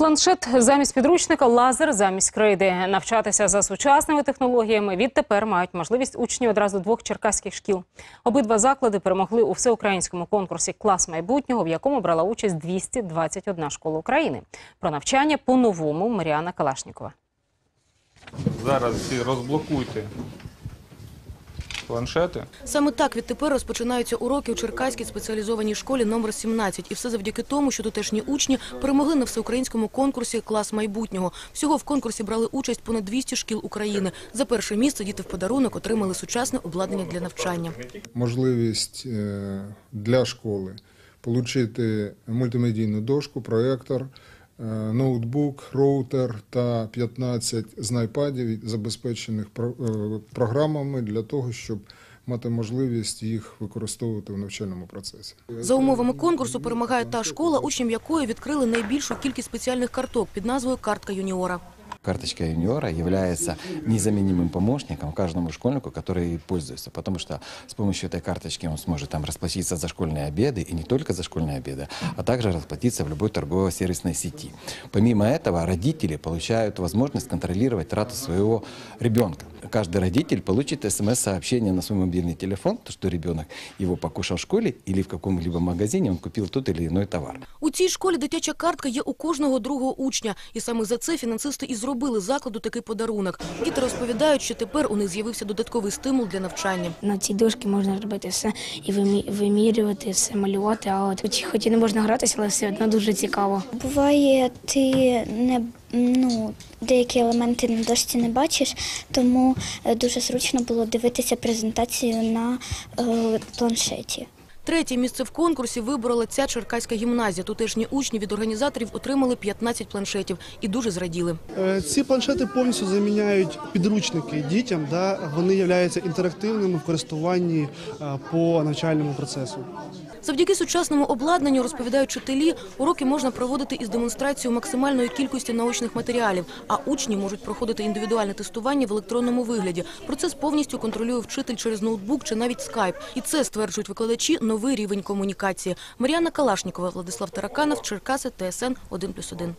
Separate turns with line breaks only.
Планшет замість підручника, лазер замість крейди. Навчатися за сучасними технологіями відтепер мають можливість учні одразу двох черкаських шкіл. Обидва заклади перемогли у всеукраїнському конкурсі Клас майбутнього, в якому брала участь 221 школа України. Про навчання по-новому Маріана Калашнікова.
Зараз всі розблокуйте планшети.
Саме так відтепер розпочинаються уроки у Черкаській спеціалізованій школі номер 17. І все завдяки тому, що тутешні учні перемогли на всеукраїнському конкурсі «Клас майбутнього». Всього в конкурсі брали участь понад 200 шкіл України. За перше місце діти в подарунок отримали сучасне обладнання для навчання.
можливість е, для школи отримати мультимедійну дошку, проєктор, ноутбук, роутер та 15 знайпадів, забезпечених е, програмами для того, щоб мати можливість їх використовувати в навчальному процесі.
За умовами конкурсу перемагає та школа, учням якої відкрили найбільшу кількість спеціальних карток під назвою «Картка юніора».
Карточка юниора является незаменимым помощником каждому школьнику, который пользуется, потому что с помощью этой карточки он сможет там расплатиться за школьные обеды, и не только за школьные обеды, а также расплатиться в любой торгово-сервисной сети. Помимо этого, родители получают возможность контролировать трату своего ребенка. Каждый родитель получит смс-сообщение на свой мобильный телефон, то, что ребенок его покушал в школе или в каком-либо магазине, он купил тот или иной товар.
У цій школі дитяча картка є у кожного другого учня. І саме за це фінансисти і зробили закладу такий подарунок. Діти розповідають, що тепер у них з'явився додатковий стимул для навчання.
На цій дошці можна робити все і вимі- вимірювати, все малювати. А от хоч і не можна гратися, але все одно дуже цікаво.
Буває, ти не ну, деякі елементи на дошці не бачиш, тому е, дуже зручно було дивитися презентацію на е, планшеті.
Третє місце в конкурсі виборола ця черкаська гімназія. Тутешні учні від організаторів отримали 15 планшетів і дуже зраділи.
Е, Ці планшети повністю заміняють підручники дітям, да? вони являються інтерактивними в користуванні е, по навчальному процесу.
Завдяки сучасному обладнанню, розповідають вчителі, уроки можна проводити із демонстрацією максимальної кількості научних матеріалів, а учні можуть проходити індивідуальне тестування в електронному вигляді. Процес повністю контролює вчитель через ноутбук чи навіть скайп. І це, стверджують викладачі, новий рівень комунікації. Мар'яна Калашнікова, Владислав Тараканов, Черкаси, ТСН 1+,1.